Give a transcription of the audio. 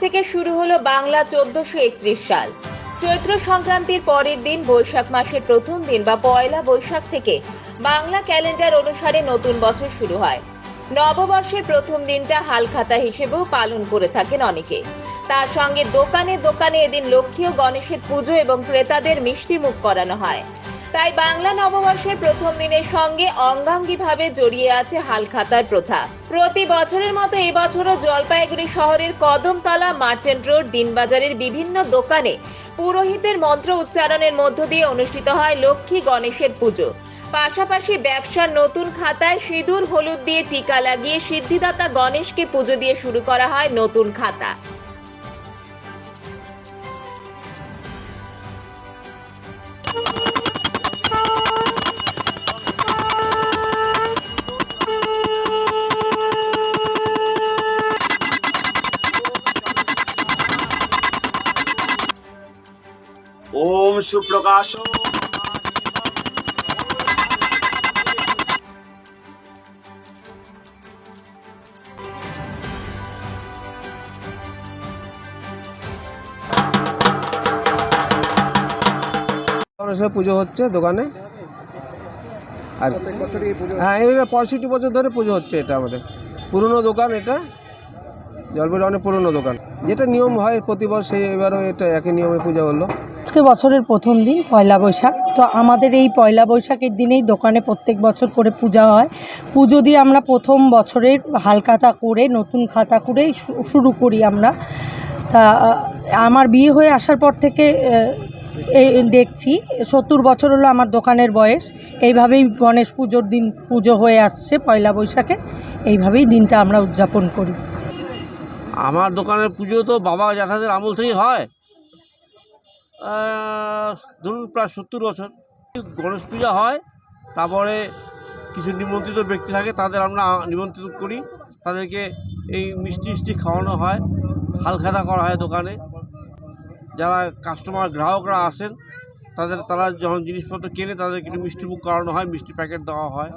থেকে শুরু হলো বাংলা চোদ্দশো একত্রিশ সাল। চৈত্র সংক্রান্তির পরের দিন বৈশাখ মাসের প্রথম দিন বা পয়লা বৈশাখ থেকে বাংলা ক্যালেন্ডার অনুসারে নতুন বছর শুরু হয়। নববর্ষের প্রথম দিনটা হালখাতা হিসেবেও পালন করে থাকেন অনেকে। তার সঙ্গে দোকানে দোকানে এদিন লক্ষ্মী ও গণেশের পুজো এবং ক্রেতাদের মিষ্টি মুখ করানো হয়। তাই বাংলা নববর্ষের প্রথম দিনের সঙ্গে অঙ্গাঙ্গিভাবে জড়িয়ে আছে হালখাতার প্রথা। প্রতি বছরের মতো এবছরও জলপাইগুড়ি শহরের কদমতলা মার্চেন্ট রোড দিনবাজারের বিভিন্ন দোকানে পুরোহিতের মন্ত্র উচ্চারণের মধ্য দিয়ে অনুষ্ঠিত হয় লক্ষ্মী গণেশের পুজো। পাশাপাশি ব্যবসার নতুন খাতায় সিঁদুর, হলুদ দিয়ে টিকা লাগিয়ে সিদ্ধিদাতা গণেশকে পুজো দিয়ে শুরু করা হয় নতুন খাতা। সুপ্রকাশ পুজো হচ্ছে দোকানে। আর হ্যাঁ এটা পঁয়ষট্টি বছর ধরে পুজো হচ্ছে এটা আমাদের। পুরনো দোকান এটা। জলপাইগুড়ি অনেক পুরনো দোকান। যেটা নিয়ম হয় প্রতি বছর এবারও এটা একই নিয়মে পুজো হলো। আজকে বছরের প্রথম দিন, পয়লা বৈশাখ। তো আমাদের এই পয়লা বৈশাখের দিনেই দোকানে প্রত্যেক বছর করে পূজা হয়। পুজো দিয়ে আমরা প্রথম বছরের হালখাতা করে, নতুন খাতা করেই শু- শুরু করি আমরা। তা আমার বিয়ে হয়ে আসার পর থেকে এই দেখছি, সত্তর বছর হলো আমার দোকানের বয়স। এইভাবেই গণেশ পুজোর দিন পুজো হয়ে আসছে পয়লা বৈশাখে। এইভাবেই দিনটা আমরা উদযাপন করি। আমার দোকানের পুজো তো বাবা জ্যাঠাদের আমল থেকেই হয়। ধরুন প্রায় সত্তর বছর। গণেশ পূজা হয়, তারপরে কিছু নিমন্ত্রিত ব্যক্তি থাকে, তাদের আমরা নিমন্ত্রিত করি। তাদেরকে এই মিষ্টি মিষ্টি খাওয়ানো হয় হালখাতা করা হয় দোকানে। যারা কাস্টমার গ্রাহকরা আসেন, তাদের, তারা যখন জিনিসপত্র কেনে, তাদেরকে একটু মিষ্টি মুখ করানো হয়, মিষ্টি প্যাকেট দেওয়া হয়।